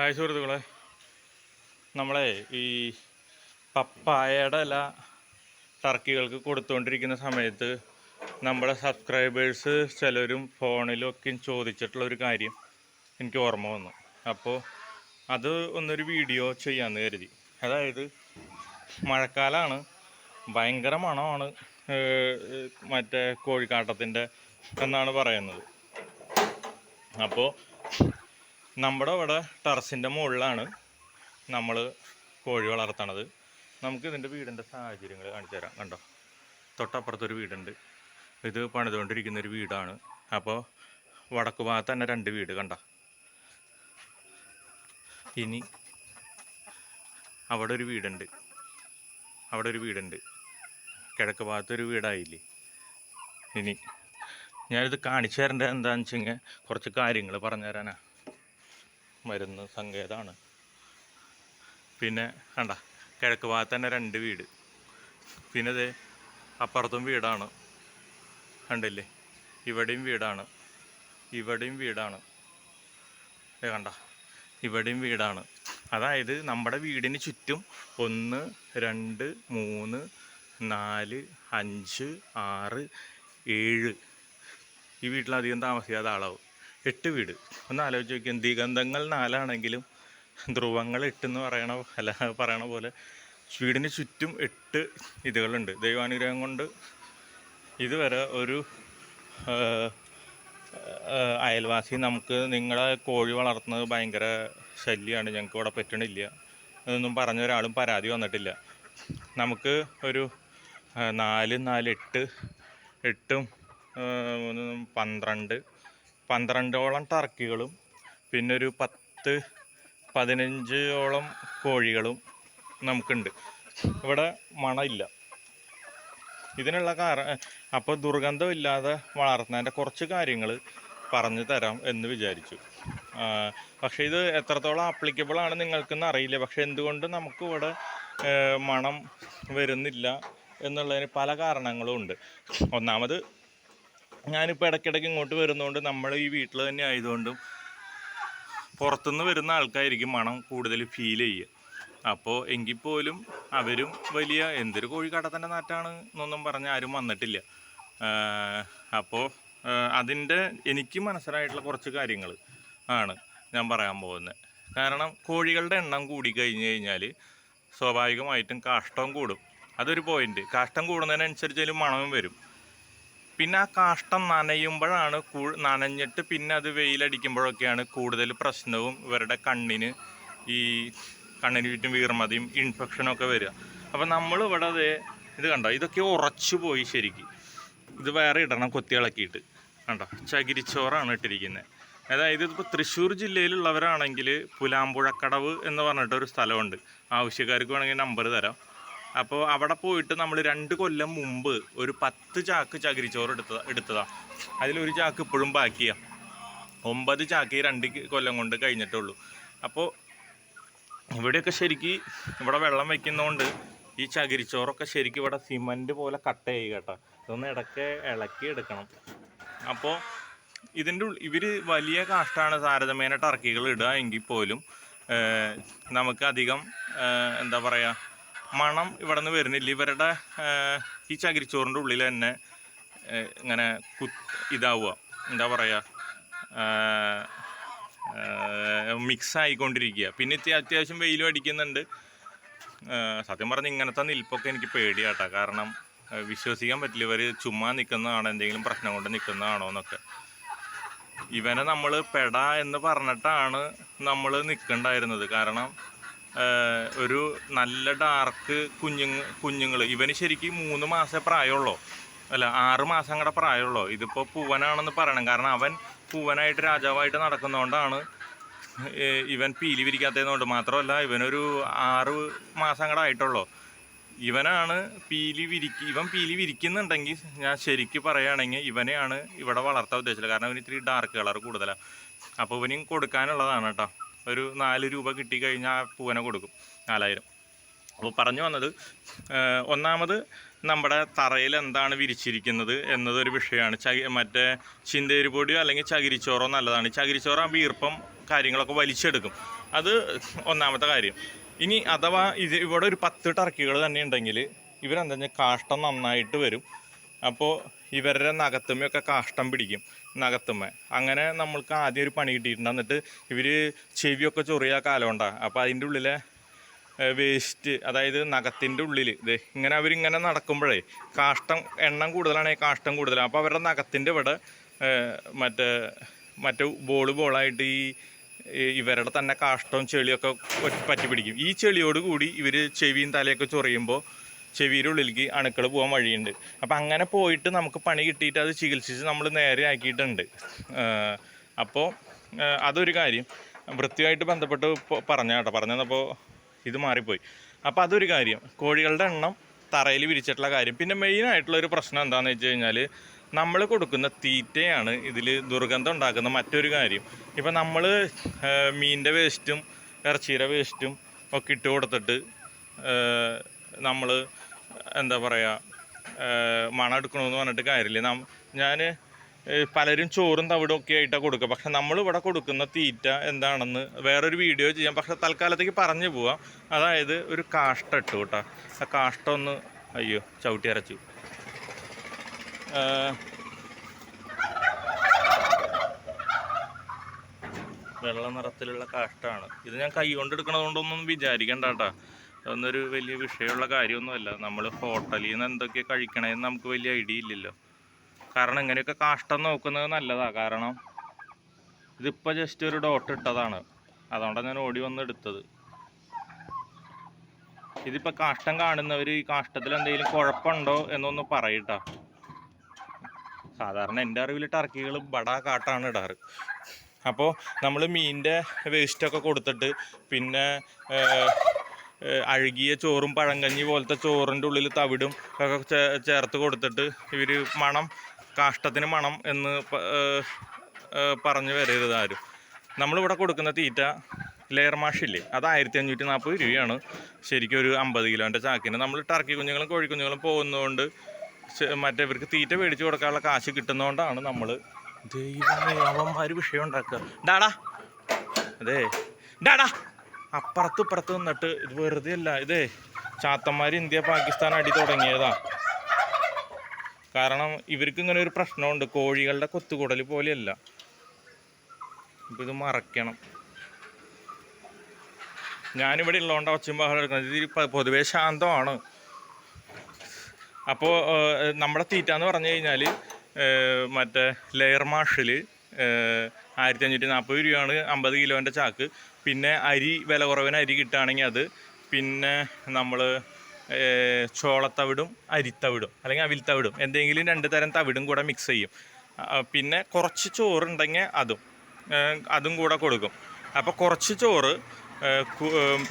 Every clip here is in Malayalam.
ഹായ് സുഹൃത്തുക്കളെ. നമ്മളെ ഈ പപ്പായയുടെ ഇല ടർക്കികൾക്ക് കൊടുത്തുകൊണ്ടിരിക്കുന്ന സമയത്ത് നമ്മുടെ സബ്സ്ക്രൈബേഴ്സ് ചിലരും ഫോണിലൊക്കെ ചോദിച്ചിട്ടുള്ള ഒരു കാര്യം എനിക്ക് ഓർമ്മ വന്നു. അപ്പോൾ അത് ഒന്നൊരു വീഡിയോ ചെയ്യാമെന്ന് കരുതി. അതായത് മഴക്കാലമാണ് ഭയങ്കര മണമാണ് മറ്റേ കോഴിക്കാട്ടത്തിന്റെ എന്നാണ് പറയുന്നത്. അപ്പോൾ നമ്മുടെ ഇവിടെ ടെറസിന്റെ മുകളിലാണ് നമ്മൾ കോഴി വളർത്തണത്. നമുക്ക് ഇതിന്റെ വീടിന്റെ സാഹചര്യങ്ങൾ കാണിച്ചു തരാം. കണ്ടോ? തൊട്ടപ്പുറത്തൊരു വീടുണ്ട്. ഇത് പണിതുകൊണ്ടിരിക്കുന്ന ഒരു വീടാണ്. അപ്പോൾ വടക്ക് ഭാഗത്ത് തന്നെ രണ്ട് വീട് കണ്ട? ഇനി അവിടെ ഒരു വീടുണ്ട്. അവിടെ ഒരു വീടുണ്ട്. കിഴക്ക് ഭാഗത്തൊരു വീടായില്ലേ? ഇനി ഞാനിത് കാണിച്ചു തരേണ്ടത് എന്താണെന്ന് വെച്ച് കഴിഞ്ഞാൽ കുറച്ച് കാര്യങ്ങൾ പറഞ്ഞു തരാനാ മരുന്ന് സങ്കേതമാണ് പിന്നെ കണ്ട കിഴക്ക് ഭാഗത്ത് തന്നെ രണ്ട് വീട്. പിന്നെ ഇത് അപ്പുറത്തും വീടാണ്. കണ്ടില്ലേ? ഇവിടെയും വീടാണ്. ഇവിടെയും വീടാണ്. കണ്ട ഇവിടെയും വീടാണ്. അതായത് നമ്മുടെ വീടിന് ചുറ്റും ഒന്ന് രണ്ട് മൂന്ന് നാല് അഞ്ച് ആറ് ഏഴ്. ഈ വീട്ടിലധികം താമസിക്കാതെ ആളാവും. എട്ട് വീട്. ഒന്ന് ആലോചിച്ച് നോക്കിയാൽ ദിഗന്ധങ്ങൾ നാലാണെങ്കിലും ധ്രുവങ്ങൾ എട്ടെന്ന് പറയണ അല്ല പറയണ പോലെ വീടിന് ചുറ്റും എട്ട് ഇതുകളുണ്ട്. ദൈവാനുഗ്രഹം കൊണ്ട് ഇതുവരെ ഒരു അയൽവാസി നമുക്ക് നിങ്ങളെ കോഴി വളർത്തുന്നത് ഭയങ്കര ശല്യമാണ് ഞങ്ങൾക്ക് ഇവിടെ പറ്റണില്ല. അതൊന്നും പറഞ്ഞ ഒരാളും പരാതി വന്നിട്ടില്ല. നമുക്ക് ഒരു നാല് നാല് എട്ട് എട്ടും പന്ത്രണ്ട് പന്ത്രണ്ടോളം ടർക്കികളും പിന്നെ ഒരു പത്ത് പതിനഞ്ചോളം കോഴികളും നമുക്കുണ്ട്. ഇവിടെ മണമില്ല. ഇതിനുള്ള കാരണം അപ്പോൾ ദുർഗന്ധമില്ലാതെ വളർത്തുന്നതിന്റെ കുറച്ച് കാര്യങ്ങൾ പറഞ്ഞു തരാം എന്ന് വിചാരിച്ചു. പക്ഷേ ഇത് എത്രത്തോളം ആപ്ലിക്കബിൾ ആണ് നിങ്ങൾക്കെന്ന് അറിയില്ല. പക്ഷേ എന്തുകൊണ്ട് നമുക്ക് ഇവിടെ മണം വരുന്നില്ല എന്നുള്ളതിന് പല കാരണങ്ങളും ഉണ്ട്. ഒന്നാമത് ഞാനിപ്പോൾ ഇടയ്ക്കിടയ്ക്ക് ഇങ്ങോട്ട് വരുന്നതുകൊണ്ട് നമ്മൾ ഈ വീട്ടിൽ തന്നെ ആയതുകൊണ്ടും പുറത്തുനിന്ന് വരുന്ന ആൾക്കായിരിക്കും മണം കൂടുതൽ ഫീൽ ചെയ്യുക. അപ്പോൾ എങ്കിൽ പോലും അവരും വലിയ എന്തൊരു കോഴിക്കാട്ടത്തിന്റെ നാറ്റാണ് എന്നൊന്നും പറഞ്ഞ് ആരും വന്നിട്ടില്ല. അപ്പോൾ അതിന്റെ എനിക്ക് മനസ്സിലായിട്ടുള്ള കുറച്ച് കാര്യങ്ങൾ ആണ് ഞാൻ പറയാൻ പോകുന്നത്. കാരണം കോഴികളുടെ എണ്ണം കൂടി കഴിഞ്ഞ് കഴിഞ്ഞാൽ സ്വാഭാവികമായിട്ടും കാഷ്ടം കൂടും. അതൊരു പോയിന്റ് കാഷ്ടം കൂടുന്നതിനനുസരിച്ച് മണവും വരും. പിന്നെ ആ കാഷ്ടം നനയുമ്പോഴാണ് കൂ- നനഞ്ഞിട്ട് പിന്നെ അത് വെയിലടിക്കുമ്പോഴൊക്കെയാണ് കൂടുതൽ പ്രശ്നവും ഇവരുടെ കണ്ണിന് ഈ കണ്ണിന് ചുറ്റും വീർമതിയും ഇൻഫെക്ഷനും ഒക്കെ വരിക. അപ്പം നമ്മൾ ഇവിടെ അത് ഇത് കണ്ടോ? ഇതൊക്കെ ഉറച്ചു പോയി ശരിക്കും. ഇത് വേറെ ഇടണം കൊത്തി ഇളക്കിയിട്ട്. കണ്ടോ? ചകിരിച്ചോറാണ് ഇട്ടിരിക്കുന്നത് അതായത് ഇതിപ്പോൾ തൃശ്ശൂർ ജില്ലയിലുള്ളവരാണെങ്കിൽ പുലാമ്പുഴക്കടവ് എന്ന് പറഞ്ഞിട്ടൊരു സ്ഥലമുണ്ട്. ആവശ്യക്കാർക്ക് വേണമെങ്കിൽ നമ്പർ തരാം. അപ്പോൾ അവിടെ പോയിട്ട് നമ്മൾ രണ്ട് കൊല്ലം മുമ്പ് ഒരു പത്ത് ചാക്ക് ചകിരിച്ചോറ് എടുത്തതാ എടുത്തതാ. അതിലൊരു ചാക്ക് ഇപ്പോഴും ബാക്കിയാ. ഒമ്പത് ചാക്ക് രണ്ട് കൊല്ലം കൊണ്ട് കഴിഞ്ഞിട്ടുള്ളൂ. അപ്പോൾ ഇവിടെയൊക്കെ ശരിക്ക് ഇവിടെ വെള്ളം വയ്ക്കുന്നതുകൊണ്ട് ഈ ചകിരിച്ചോറൊക്കെ ശരിക്കും ഇവിടെ സിമന്റ് പോലെ കട്ട് ചെയ്യുക കേട്ടോ. ഇതൊന്ന് ഇടയ്ക്ക് ഇളക്കി എടുക്കണം. അപ്പോൾ ഇതിന്റെ ഇവർ വലിയ കാഷ്ടാണ് താരതമ്യേന ടർക്കികൾ ഇടുക എങ്കിൽ പോലും നമുക്ക് അധികം എന്താ പറയുക മണം ഇവിടെ നിന്ന് വരുന്നില്ല. ഇവരുടെ ഈ ചകിരിച്ചോറിന്റെ ഉള്ളിൽ തന്നെ ഇങ്ങനെ കു ഇതാവുക. എന്താ പറയുക മിക്സ് ആയിക്കൊണ്ടിരിക്കുക. പിന്നെ അത്യാവശ്യം വെയിലും അടിക്കുന്നുണ്ട്. സത്യം പറഞ്ഞ് ഇങ്ങനത്തെ നിൽപ്പൊക്കെ എനിക്ക് പേടിയാട്ടോ. കാരണം വിശ്വസിക്കാൻ പറ്റില്ല. ഇവർ ചുമ്മാ നിൽക്കുന്നതാണോ? എന്തെങ്കിലും പ്രശ്നം കൊണ്ട് നിൽക്കുന്നതാണോ എന്നൊക്കെ. ഇവനെ നമ്മൾ പെട എന്ന് പറഞ്ഞിട്ടാണ് നമ്മൾ നിൽക്കണ്ടായിരുന്നത് കാരണം ഒരു നല്ല ഡാർക്ക് കുഞ്ഞുങ്ങൾ കുഞ്ഞുങ്ങൾ ഇവന് ശരിക്കും മൂന്ന് മാസേ പ്രായമുള്ളൂ. അല്ല ആറ് മാസം കൂടെ പ്രായമുള്ളൂ. ഇതിപ്പോൾ പൂവനാണെന്ന് പറയണം. കാരണം അവൻ പൂവനായിട്ട് രാജാവായിട്ട് നടക്കുന്നതുകൊണ്ടാണ് ഇവൻ പീലി വിരിക്കാത്തതുകൊണ്ട് മാത്രമല്ല ഇവനൊരു ആറ് മാസം കൂടെ ആയിട്ടുള്ളൂ. ഇവനാണ് പീലി വിരിക്ക് ഇവൻ പീലി വിരിക്കുന്നുണ്ടെങ്കിൽ ഞാൻ ശരിക്ക് പറയുകയാണെങ്കിൽ ഇവനെയാണ് ഇവിടെ വളർത്താൻ ഉദ്ദേശിച്ചത്. കാരണം ഇവന് ഇത്തിരി ഡാർക്ക് കളർ കൂടുതലാണ് അപ്പോൾ ഇവനും കൊടുക്കാനുള്ളതാണ് കേട്ടോ ഒരു നാല് രൂപ കിട്ടിക്കഴിഞ്ഞാൽ ആ പൂവനെ കൊടുക്കും നാലായിരം. അപ്പോൾ പറഞ്ഞു വന്നത് ഒന്നാമത് നമ്മുടെ തറയിൽ എന്താണ് വിരിച്ചിരിക്കുന്നത് എന്നതൊരു വിഷയമാണ്. ചകി മറ്റേ ചിന്തേരി പൊടിയോ അല്ലെങ്കിൽ ചകിരിച്ചോറോ നല്ലതാണ്. ചകിരിച്ചോറാകുമ്പോൾ ഈർപ്പം കാര്യങ്ങളൊക്കെ വലിച്ചെടുക്കും. അത് ഒന്നാമത്തെ കാര്യം. ഇനി അഥവാ ഇത് ഇവിടെ ഒരു പത്ത് ടർക്കികൾ തന്നെ ഉണ്ടെങ്കിൽ ഇവരെന്താ കാഷ്ടം നന്നായിട്ട് വരും. അപ്പോൾ ഇവരുടെ നഖത്തുമ്മയൊക്കെ കാഷ്ടം പിടിക്കും. നഖത്തുമ്മ അങ്ങനെ നമ്മൾക്ക് ആദ്യം ഒരു പണി കിട്ടിയിട്ടുണ്ട്. എന്നിട്ട് ഇവർ ചെവിയൊക്കെ ചൊറിയ കാലം ഉണ്ടാകും അപ്പോൾ അതിന്റെ ഉള്ളിലെ വേസ്റ്റ് അതായത് നഖത്തിന്റെ ഉള്ളിൽ ഇത് ഇങ്ങനെ അവരിങ്ങനെ നടക്കുമ്പോഴേ കാഷ്ടം എണ്ണം കൂടുതലാണെങ്കിൽ കാഷ്ടം കൂടുതലാണ്. അപ്പോൾ അവരുടെ നഖത്തിന്റെ ഇവിടെ മറ്റേ മറ്റേ ബോൾ ബോളായിട്ട് ഈ ഇവരുടെ തന്നെ കാഷ്ടവും ചെളിയൊക്കെ പറ്റി പിടിക്കും ഈ ചെളിയോട് കൂടി ഇവർ ചെവിയും തലയൊക്കെ ചൊറിയുമ്പോൾ ചെവിയുടെ ഉള്ളിലേക്ക് അണുക്കൾ പോകാൻ വഴിയുണ്ട്. അപ്പം അങ്ങനെ പോയിട്ട് നമുക്ക് പണി കിട്ടിയിട്ട് അത് ചികിത്സിച്ച് നമ്മൾ നേരെ ആക്കിയിട്ടുണ്ട്. അപ്പോൾ അതൊരു കാര്യം. വൃത്തിയായിട്ട് ബന്ധപ്പെട്ട് പറഞ്ഞ കേട്ടോ പറഞ്ഞപ്പോൾ ഇത് മാറിപ്പോയി. അപ്പോൾ അതൊരു കാര്യം. കോഴികളുടെ എണ്ണം തറയിൽ വിരിച്ചിട്ടുള്ള കാര്യം. പിന്നെ മെയിനായിട്ടുള്ള ഒരു പ്രശ്നം എന്താണെന്ന് വെച്ച് കഴിഞ്ഞാൽ നമ്മൾ കൊടുക്കുന്ന തീറ്റയാണ് ഇതിൽ ദുർഗന്ധം ഉണ്ടാക്കുന്ന മറ്റൊരു കാര്യം. ഇപ്പം നമ്മൾ മീനിന്റെ വേസ്റ്റും ഇറച്ചിയുടെ വേസ്റ്റും ഒക്കെ ഇട്ട് കൊടുത്തിട്ട് നമ്മൾ എന്താ പറയുക മണം എടുക്കണമെന്ന് പറഞ്ഞിട്ട് കാര്യമില്ല. നാം ഞാൻ പലരും ചോറും തവിടും ഒക്കെ ആയിട്ടാണ് കൊടുക്കുക. പക്ഷെ നമ്മൾ ഇവിടെ കൊടുക്കുന്ന തീറ്റ എന്താണെന്ന് വേറൊരു വീഡിയോ ചെയ്യാം. പക്ഷെ തൽക്കാലത്തേക്ക് പറഞ്ഞു പോവാം. അതായത് ഒരു കാഷ്ട ഇട്ടു കേട്ടോ. ആ കാഷ്ട ഒന്ന് അയ്യോ ചവിട്ടി അരച്ചു. വെള്ള നിറത്തിലുള്ള കാഷ്ടമാണ് ഇത് ഞാൻ കൈ കൊണ്ട് എടുക്കണതുകൊണ്ടൊന്നും വിചാരിക്കണ്ട കേട്ടാ. അതൊന്നൊരു വലിയ വിഷയമുള്ള കാര്യമൊന്നുമല്ല. നമ്മൾ ഹോട്ടലിൽ നിന്ന് എന്തൊക്കെ കഴിക്കണമെന്ന് നമുക്ക് വലിയ ഐഡിയ ഇല്ലല്ലോ. കാരണം ഇങ്ങനെയൊക്കെ കാഷ്ടം നോക്കുന്നത് നല്ലതാ. കാരണം ഇതിപ്പോൾ ജസ്റ്റ് ഒരു ഡോട്ട് ഇട്ടതാണ്. അതുകൊണ്ടാണ് ഞാൻ ഓടി വന്ന് എടുത്തത്. ഇതിപ്പോൾ കാഷ്ടം കാണുന്നവർ ഈ കാഷ്ടത്തിൽ എന്തെങ്കിലും കുഴപ്പമുണ്ടോ എന്നൊന്ന് പറയട്ടാ. സാധാരണ എന്റെ അറിവിൽ ടർക്കികൾ ബടാ കാട്ടാണ് ഇടാറ്. അപ്പോൾ നമ്മൾ മീനിന്റെ വേസ്റ്റൊക്കെ കൊടുത്തിട്ട് പിന്നെ അഴുകിയ ചോറും പഴങ്കഞ്ഞി പോലത്തെ ചോറിന്റെ ഉള്ളിൽ തവിടും ഒക്കെ ചേർത്ത് കൊടുത്തിട്ട് ഇവർ മണം കാഷ്ടത്തിന് മണം എന്ന് പറഞ്ഞു വരരുത് ആരും. നമ്മളിവിടെ കൊടുക്കുന്ന തീറ്റ ലെയർ മാഷില്ലേ? അത് ആയിരത്തി അഞ്ഞൂറ്റി നാൽപ്പത് രൂപയാണ്. ശരിക്കും ഒരു അമ്പത് കിലോന്റെ ചാക്കിന്. നമ്മൾ ടർക്കി കുഞ്ഞുങ്ങളും കോഴി കുഞ്ഞുങ്ങളും പോകുന്നതുകൊണ്ട് മറ്റേവർക്ക് തീറ്റ മേടിച്ച് കൊടുക്കാനുള്ള കാശ് കിട്ടുന്നതുകൊണ്ടാണ് നമ്മൾ ദൈവമേ അവന്മാർ വിഷയം ഉണ്ടാക്കുക. ഡാടാ അതെ. ഡാടാ അപ്പുറത്ത് ഇപ്പുറത്ത് നിന്നിട്ട് ഇത് വെറുതെ അല്ല ഇതേ ചാത്തന്മാർ ഇന്ത്യ പാകിസ്ഥാൻ അടി തുടങ്ങിയതാ. കാരണം ഇവർക്ക് ഇങ്ങനെ ഒരു പ്രശ്നമുണ്ട് കോഴികളുടെ കൊത്തുകൂടൽ പോലെയല്ല. അപ്പം ഇത് മറക്കണം. ഞാനിവിടെ ഉള്ളതുകൊണ്ട് ഒച്ചയും ബഹളം എടുക്കുന്നത്. ഇത് പൊതുവേ ശാന്തമാണ്. അപ്പോൾ നമ്മുടെ തീറ്റ എന്ന് പറഞ്ഞു കഴിഞ്ഞാൽ മറ്റേ ലെയർ മാഷിൽ ആയിരത്തി അഞ്ഞൂറ്റി നാൽപ്പത് രൂപയാണ് അമ്പത് കിലോന്റെ ചാക്ക്. പിന്നെ അരി വില കുറവിന് അരി കിട്ടുകയാണെങ്കിൽ അത്. പിന്നെ നമ്മൾ ചോളത്തവിടും അരിത്തവിടും അല്ലെങ്കിൽ അവിൽത്തവിടും എന്തെങ്കിലും രണ്ട് തരം തവിടും കൂടെ മിക്സ് ചെയ്യും. പിന്നെ കുറച്ച് ചോറുണ്ടെങ്കിൽ അതും അതും കൂടെ കൊടുക്കും. അപ്പോൾ കുറച്ച് ചോറ്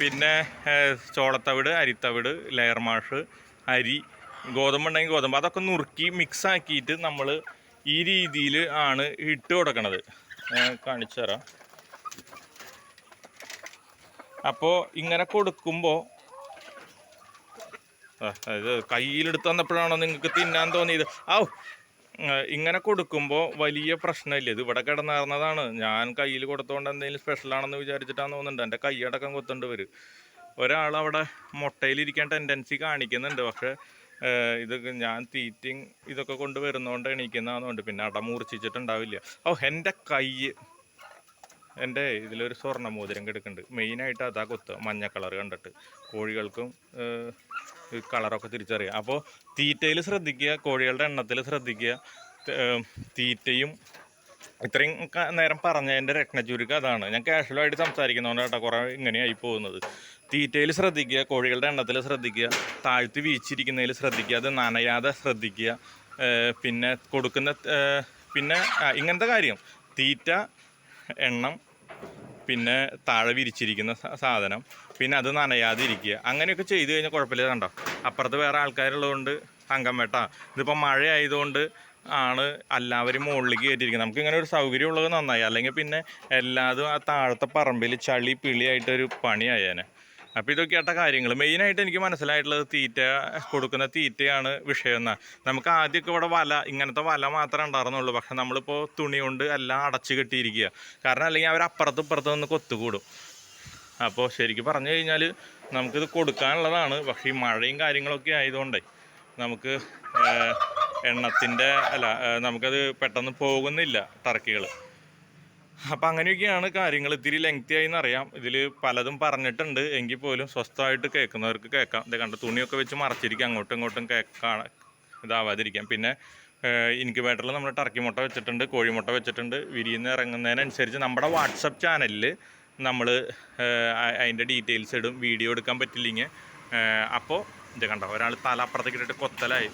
പിന്നെ ചോളത്തവിട് അരിത്തവിട് ലെയർ മാഷ് അരി ഗോതമ്പുണ്ടെങ്കിൽ ഗോതമ്പ്. അതൊക്കെ നുറുക്കി മിക്സ് ആക്കിയിട്ട് നമ്മൾ ഈ രീതിയിൽ ആണ് ഇട്ട് കൊടുക്കണത്. കാണിച്ചു തരാം. അപ്പോൾ ഇങ്ങനെ കൊടുക്കുമ്പോൾ ഇത് കയ്യിലെടുത്ത് വന്നപ്പോഴാണോ നിങ്ങൾക്ക് തിന്നാൻ തോന്നിയത്? ഔ ഇങ്ങനെ കൊടുക്കുമ്പോൾ വലിയ പ്രശ്നമില്ല. ഇത് ഇവിടെ കിടന്നിറന്നതാണ് ഞാൻ കയ്യിൽ കൊടുത്തോണ്ട് എന്തെങ്കിലും സ്പെഷ്യലാണെന്ന് വിചാരിച്ചിട്ടാന്ന് തോന്നുന്നുണ്ട്. എന്റെ കൈയടക്കം കൊത്തുണ്ട് വരും. ഒരാൾ അവിടെ മുട്ടയിലിരിക്കാൻ ടെൻഡൻസി കാണിക്കുന്നുണ്ട്. പക്ഷേ ഏഹ്, ഇത് ഞാൻ തീറ്റിങ് ഇതൊക്കെ കൊണ്ട് വരുന്നതുകൊണ്ട് എണീക്കുന്നതാണെന്നുണ്ട് പിന്നെ അട മുറിച്ചിട്ടുണ്ടാവില്ല ഓ എന്റെ കൈ എന്റെ ഇതിലൊരു സ്വർണ മോതിരം കിടക്കുന്നുണ്ട്. മെയിനായിട്ട് അതാ കൊത്ത് മഞ്ഞ കളർ കണ്ടിട്ട്. കോഴികൾക്കും കളറൊക്കെ തിരിച്ചറിയാം. അപ്പോൾ തീറ്റയിൽ ശ്രദ്ധിക്കുക കോഴികളുടെ എണ്ണത്തിൽ ശ്രദ്ധിക്കുക. തീറ്റയും ഇത്രയും നേരം പറഞ്ഞതിന്റെ രത്നചുരുക്കം അതാണ്. ഞാൻ കാഷ്വലായിട്ട് സംസാരിക്കുന്നതുകൊണ്ട് കേട്ടോ കുറേ ഇങ്ങനെയായി പോകുന്നത്. തീറ്റയിൽ ശ്രദ്ധിക്കുക കോഴികളുടെ എണ്ണത്തിൽ ശ്രദ്ധിക്കുക താഴ്ത്തി വീച്ചിരിക്കുന്നതിൽ ശ്രദ്ധിക്കുക അത് നനയാതെ ശ്രദ്ധിക്കുക പിന്നെ കൊടുക്കുന്ന പിന്നെ ഇങ്ങനത്തെ കാര്യം. തീറ്റ എണ്ണം പിന്നെ താഴെ വിരിച്ചിരിക്കുന്ന സാധനം പിന്നെ അത് നനയാതെ ഇരിക്കുക അങ്ങനെയൊക്കെ ചെയ്തു കഴിഞ്ഞാൽ കുഴപ്പമില്ല കണ്ടോ? അപ്പുറത്ത് വേറെ ആൾക്കാരുള്ളതുകൊണ്ട് അംഗം വേട്ട ഇതിപ്പോൾ മഴയായതുകൊണ്ട് ആണ് എല്ലാവരും മുകളിലേക്ക് കയറ്റിയിരിക്കുന്നത്. നമുക്ക് ഇങ്ങനെ ഒരു സൗകര്യം ഉള്ളത് നന്നായി. അല്ലെങ്കിൽ പിന്നെ എല്ലാതും ആ താഴത്തെ പറമ്പിൽ ചളി പിളിയായിട്ടൊരു പണിയായേനെ. അപ്പോൾ ഇതൊക്കെയാട്ട കാര്യങ്ങൾ മെയിനായിട്ട് എനിക്ക് മനസ്സിലായിട്ടുള്ളത് തീറ്റ കൊടുക്കുന്ന തീറ്റയാണ് വിഷയം എന്നാണ് നമുക്ക് ആദ്യമൊക്കെ ഇവിടെ വല ഇങ്ങനത്തെ വല മാത്രമേ ഉണ്ടായിരുന്നുള്ളൂ. പക്ഷെ നമ്മളിപ്പോൾ തുണി കൊണ്ട് എല്ലാം അടച്ചു കെട്ടിയിരിക്കുക. കാരണം അല്ലെങ്കിൽ അവർ അപ്പുറത്തും ഇപ്പുറത്തും നിന്ന് കൊത്തുകൂടും. അപ്പോൾ ശരിക്കും പറഞ്ഞു കഴിഞ്ഞാൽ നമുക്കിത് കൊടുക്കാനുള്ളതാണ്. പക്ഷേ ഈ മഴയും കാര്യങ്ങളൊക്കെ ആയതുകൊണ്ടേ നമുക്ക് എണ്ണത്തിന്റെ അല്ല നമുക്കത് പെട്ടെന്ന് പോകുന്നില്ല ടർക്കികൾ അപ്പം അങ്ങനെയൊക്കെയാണ് കാര്യങ്ങൾ ഇത്തിരി ലെങ്തി ആയി എന്നറിയാം. ഇതിൽ പലതും പറഞ്ഞിട്ടുണ്ട്. എങ്കിൽ പോലും സ്വസ്ഥമായിട്ട് കേൾക്കുന്നവർക്ക് കേൾക്കാം. ഇത് കണ്ട തുണിയൊക്കെ വെച്ച് മറച്ചിരിക്കാം. അങ്ങോട്ടും ഇങ്ങോട്ടും കേൾക്കാൻ ഇതാവാതിരിക്കാം. പിന്നെ ഇൻക്യുബേറ്ററിൽ നമ്മൾ ടർക്കി മുട്ട വെച്ചിട്ടുണ്ട് കോഴിമുട്ട വെച്ചിട്ടുണ്ട്. വിരിയുന്ന ഇറങ്ങുന്നതിനനുസരിച്ച് നമ്മുടെ വാട്സപ്പ് ചാനലിൽ നമ്മൾ അതിന്റെ ഡീറ്റെയിൽസ് ഇടും. വീഡിയോ എടുക്കാൻ പറ്റില്ലെങ്കിൽ അപ്പോൾ ഇത് കണ്ടോ? ഒരാൾ തല അപ്പുറത്തേക്ക് ഇട്ടിട്ട് കൊത്തലായി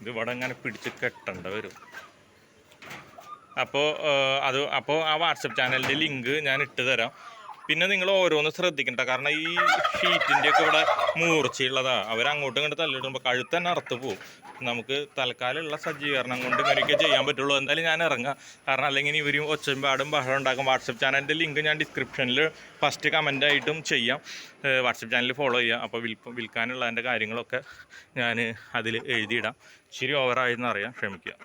ഇത് ഇവിടെ ഇങ്ങനെ പിടിച്ച് കെട്ടേണ്ട വരും. അപ്പോൾ അത് അപ്പോൾ ആ വാട്സപ്പ് ചാനലിന്റെ ലിങ്ക് ഞാൻ ഇട്ട് തരാം. പിന്നെ നിങ്ങൾ ഓരോന്ന് ശ്രദ്ധിക്കണ്ട കാരണം ഈ ഷീറ്റിന്റെ ഒക്കെ ഇവിടെ മൂർച്ചയുള്ളതാണ് അവർ ഇങ്ങോട്ട് തല്ലിടുമ്പോൾ കഴുത്ത് തന്നെ അറുത്ത് പോകും നമുക്ക് തൽക്കാലമുള്ള സജ്ജീകരണം കൊണ്ട് ഇങ്ങനെയൊക്കെ ചെയ്യാൻ പറ്റുള്ളൂ. എന്തായാലും ഞാൻ ഇറങ്ങാം. കാരണം അല്ലെങ്കിൽ ഇവരും ഒച്ചമ്പാടും ബഹളം ഉണ്ടാക്കും. വാട്സപ്പ് ചാനലിന്റെ ലിങ്ക് ഞാൻ ഡിസ്ക്രിപ്ഷനിൽ ഫസ്റ്റ് കമന്റ് ആയിട്ടും ചെയ്യാം. വാട്സപ്പ് ചാനൽ ഫോളോ ചെയ്യാം. അപ്പോൾ വിൽപ്പ വിൽക്കാനുള്ള എന്റെ കാര്യങ്ങളൊക്കെ ഞാൻ അതിൽ എഴുതിയിടാം. ശരി ഓവറായെന്ന് അറിയാം ക്ഷമിക്കുക